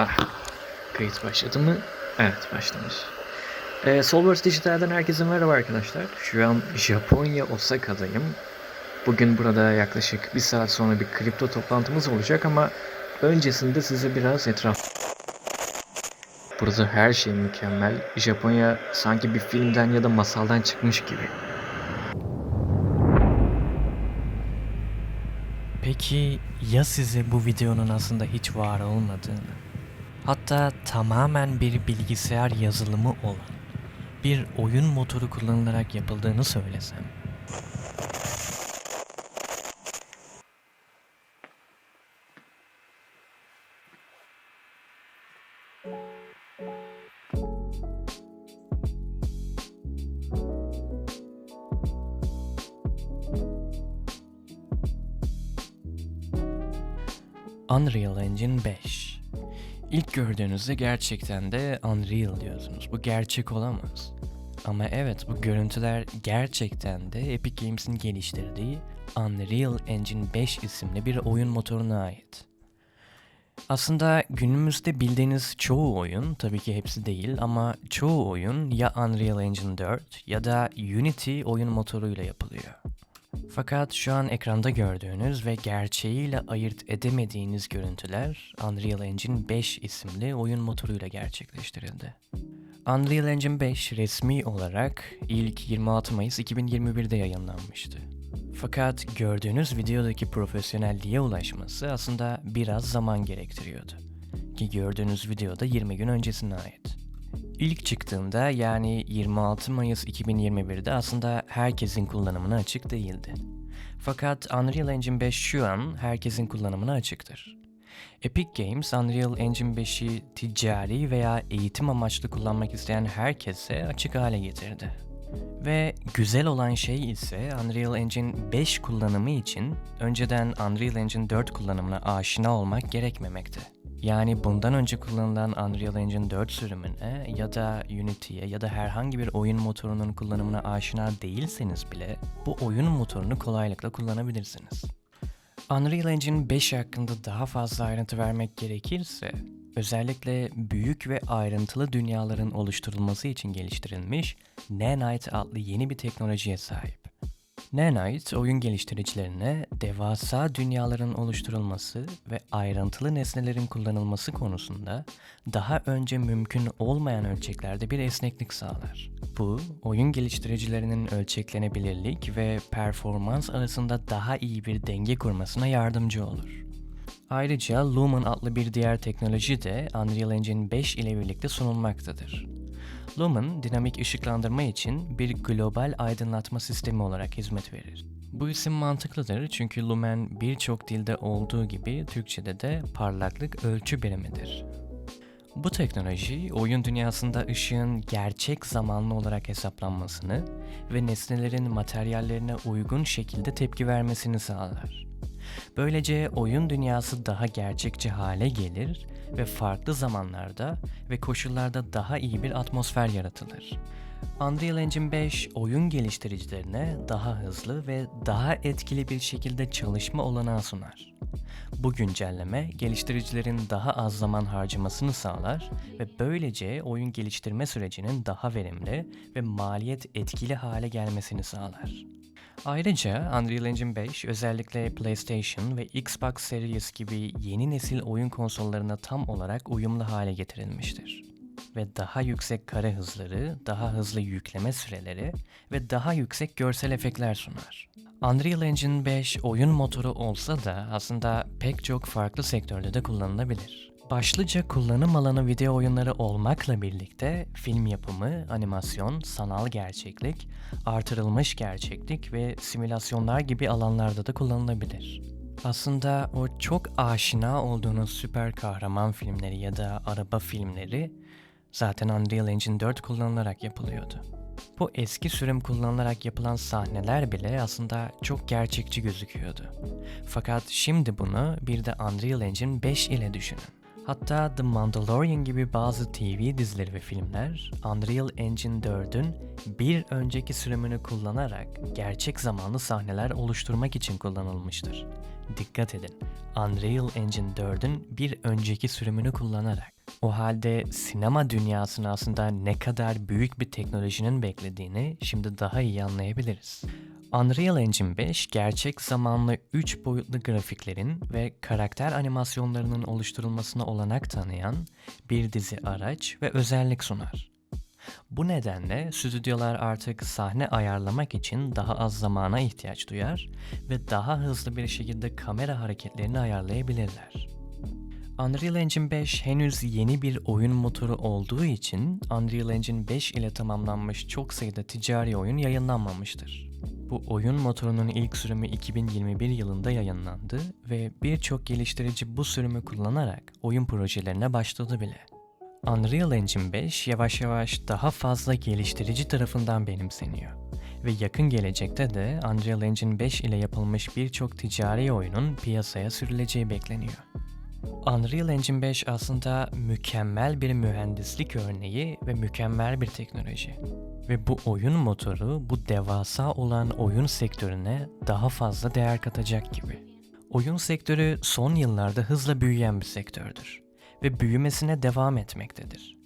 Ah, kayıt başladı mı? Evet başlamış. Ee, Solverse Dijital'den herkese merhaba arkadaşlar. Şu an Japonya Osaka'dayım. Bugün burada yaklaşık bir saat sonra bir kripto toplantımız olacak ama öncesinde size biraz etraf... Burada her şey mükemmel. Japonya sanki bir filmden ya da masaldan çıkmış gibi. Peki ya size bu videonun aslında hiç var olmadığını, hatta tamamen bir bilgisayar yazılımı olan bir oyun motoru kullanılarak yapıldığını söylesem? Unreal Engine 5. İlk gördüğünüzde gerçekten de Unreal diyorsunuz. Bu gerçek olamaz. Ama evet bu görüntüler gerçekten de Epic Games'in geliştirdiği Unreal Engine 5 isimli bir oyun motoruna ait. Aslında günümüzde bildiğiniz çoğu oyun, tabii ki hepsi değil ama çoğu oyun ya Unreal Engine 4 ya da Unity oyun motoruyla yapılıyor. Fakat şu an ekranda gördüğünüz ve gerçeğiyle ayırt edemediğiniz görüntüler Unreal Engine 5 isimli oyun motoruyla gerçekleştirildi. Unreal Engine 5 resmi olarak ilk 26 Mayıs 2021'de yayınlanmıştı. Fakat gördüğünüz videodaki profesyonelliğe ulaşması aslında biraz zaman gerektiriyordu. Ki gördüğünüz videoda 20 gün öncesine ait. İlk çıktığında yani 26 Mayıs 2021'de aslında herkesin kullanımına açık değildi. Fakat Unreal Engine 5 şu an herkesin kullanımına açıktır. Epic Games Unreal Engine 5'i ticari veya eğitim amaçlı kullanmak isteyen herkese açık hale getirdi. Ve güzel olan şey ise Unreal Engine 5 kullanımı için önceden Unreal Engine 4 kullanımına aşina olmak gerekmemekte. Yani bundan önce kullanılan Unreal Engine 4 sürümüne ya da Unity'ye ya da herhangi bir oyun motorunun kullanımına aşina değilseniz bile bu oyun motorunu kolaylıkla kullanabilirsiniz. Unreal Engine 5 hakkında daha fazla ayrıntı vermek gerekirse, özellikle büyük ve ayrıntılı dünyaların oluşturulması için geliştirilmiş Nanite adlı yeni bir teknolojiye sahip. Nanite, oyun geliştiricilerine devasa dünyaların oluşturulması ve ayrıntılı nesnelerin kullanılması konusunda daha önce mümkün olmayan ölçeklerde bir esneklik sağlar. Bu, oyun geliştiricilerinin ölçeklenebilirlik ve performans arasında daha iyi bir denge kurmasına yardımcı olur. Ayrıca Lumen adlı bir diğer teknoloji de Unreal Engine 5 ile birlikte sunulmaktadır. Lumen, dinamik ışıklandırma için bir global aydınlatma sistemi olarak hizmet verir. Bu isim mantıklıdır çünkü lumen birçok dilde olduğu gibi Türkçe'de de parlaklık ölçü birimidir. Bu teknoloji oyun dünyasında ışığın gerçek zamanlı olarak hesaplanmasını ve nesnelerin materyallerine uygun şekilde tepki vermesini sağlar. Böylece oyun dünyası daha gerçekçi hale gelir ve farklı zamanlarda ve koşullarda daha iyi bir atmosfer yaratılır. Unreal Engine 5 oyun geliştiricilerine daha hızlı ve daha etkili bir şekilde çalışma olanağı sunar. Bu güncelleme geliştiricilerin daha az zaman harcamasını sağlar ve böylece oyun geliştirme sürecinin daha verimli ve maliyet etkili hale gelmesini sağlar. Ayrıca Unreal Engine 5 özellikle PlayStation ve Xbox Series gibi yeni nesil oyun konsollarına tam olarak uyumlu hale getirilmiştir. Ve daha yüksek kare hızları, daha hızlı yükleme süreleri ve daha yüksek görsel efektler sunar. Unreal Engine 5 oyun motoru olsa da aslında pek çok farklı sektörde de kullanılabilir. Başlıca kullanım alanı video oyunları olmakla birlikte film yapımı, animasyon, sanal gerçeklik, artırılmış gerçeklik ve simülasyonlar gibi alanlarda da kullanılabilir. Aslında o çok aşina olduğunuz süper kahraman filmleri ya da araba filmleri zaten Unreal Engine 4 kullanılarak yapılıyordu. Bu eski sürüm kullanılarak yapılan sahneler bile aslında çok gerçekçi gözüküyordu. Fakat şimdi bunu bir de Unreal Engine 5 ile düşünün. Hatta The Mandalorian gibi bazı TV dizileri ve filmler Unreal Engine 4'ün bir önceki sürümünü kullanarak gerçek zamanlı sahneler oluşturmak için kullanılmıştır. Dikkat edin. Unreal Engine 4'ün bir önceki sürümünü kullanarak. O halde sinema dünyasını aslında ne kadar büyük bir teknolojinin beklediğini şimdi daha iyi anlayabiliriz. Unreal Engine 5 gerçek zamanlı 3 boyutlu grafiklerin ve karakter animasyonlarının oluşturulmasına olanak tanıyan bir dizi araç ve özellik sunar. Bu nedenle stüdyolar artık sahne ayarlamak için daha az zamana ihtiyaç duyar ve daha hızlı bir şekilde kamera hareketlerini ayarlayabilirler. Unreal Engine 5 henüz yeni bir oyun motoru olduğu için Unreal Engine 5 ile tamamlanmış çok sayıda ticari oyun yayınlanmamıştır. Bu oyun motorunun ilk sürümü 2021 yılında yayınlandı ve birçok geliştirici bu sürümü kullanarak oyun projelerine başladı bile. Unreal Engine 5 yavaş yavaş daha fazla geliştirici tarafından benimseniyor ve yakın gelecekte de Unreal Engine 5 ile yapılmış birçok ticari oyunun piyasaya sürüleceği bekleniyor. Unreal Engine 5 aslında mükemmel bir mühendislik örneği ve mükemmel bir teknoloji. Ve bu oyun motoru bu devasa olan oyun sektörüne daha fazla değer katacak gibi. Oyun sektörü son yıllarda hızla büyüyen bir sektördür ve büyümesine devam etmektedir.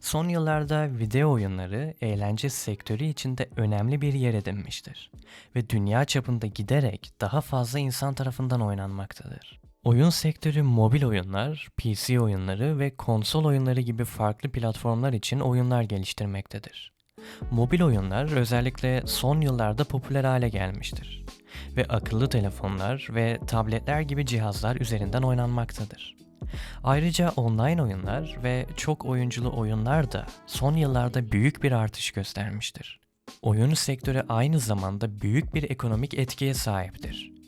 Son yıllarda video oyunları eğlence sektörü içinde önemli bir yer edinmiştir ve dünya çapında giderek daha fazla insan tarafından oynanmaktadır. Oyun sektörü mobil oyunlar, PC oyunları ve konsol oyunları gibi farklı platformlar için oyunlar geliştirmektedir. Mobil oyunlar özellikle son yıllarda popüler hale gelmiştir ve akıllı telefonlar ve tabletler gibi cihazlar üzerinden oynanmaktadır. Ayrıca online oyunlar ve çok oyunculu oyunlar da son yıllarda büyük bir artış göstermiştir. Oyun sektörü aynı zamanda büyük bir ekonomik etkiye sahiptir.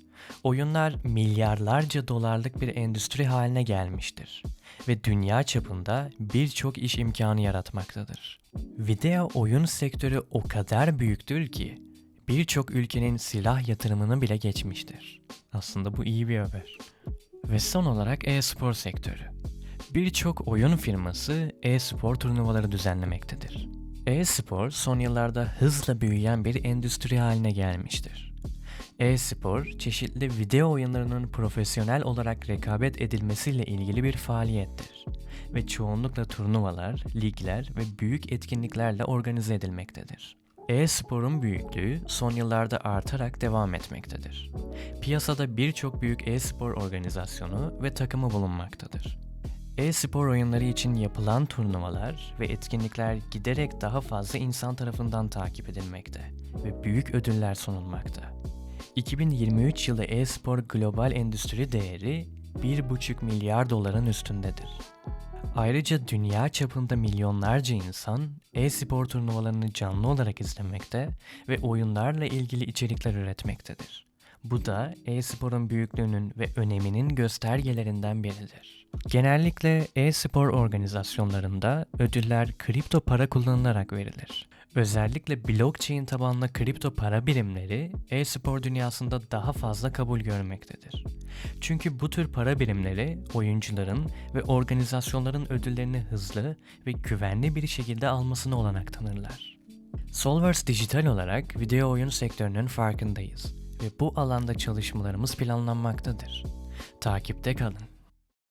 Oyunlar milyarlarca dolarlık bir endüstri haline gelmiştir ve dünya çapında birçok iş imkanı yaratmaktadır. Video oyun sektörü o kadar büyüktür ki birçok ülkenin silah yatırımını bile geçmiştir. Aslında bu iyi bir haber. Ve son olarak e-spor sektörü. Birçok oyun firması e-spor turnuvaları düzenlemektedir. E-spor son yıllarda hızla büyüyen bir endüstri haline gelmiştir. E-spor, çeşitli video oyunlarının profesyonel olarak rekabet edilmesiyle ilgili bir faaliyettir ve çoğunlukla turnuvalar, ligler ve büyük etkinliklerle organize edilmektedir. E-sporun büyüklüğü son yıllarda artarak devam etmektedir. Piyasada birçok büyük e-spor organizasyonu ve takımı bulunmaktadır. E-spor oyunları için yapılan turnuvalar ve etkinlikler giderek daha fazla insan tarafından takip edilmekte ve büyük ödüller sunulmakta. 2023 yılı e-spor global endüstri değeri 1,5 milyar doların üstündedir. Ayrıca dünya çapında milyonlarca insan e-spor turnuvalarını canlı olarak izlemekte ve oyunlarla ilgili içerikler üretmektedir. Bu da e-sporun büyüklüğünün ve öneminin göstergelerinden biridir. Genellikle e-spor organizasyonlarında ödüller kripto para kullanılarak verilir. Özellikle blockchain tabanlı kripto para birimleri e-spor dünyasında daha fazla kabul görmektedir. Çünkü bu tür para birimleri oyuncuların ve organizasyonların ödüllerini hızlı ve güvenli bir şekilde almasına olanak tanırlar. Solverse dijital olarak video oyun sektörünün farkındayız ve bu alanda çalışmalarımız planlanmaktadır. Takipte kalın.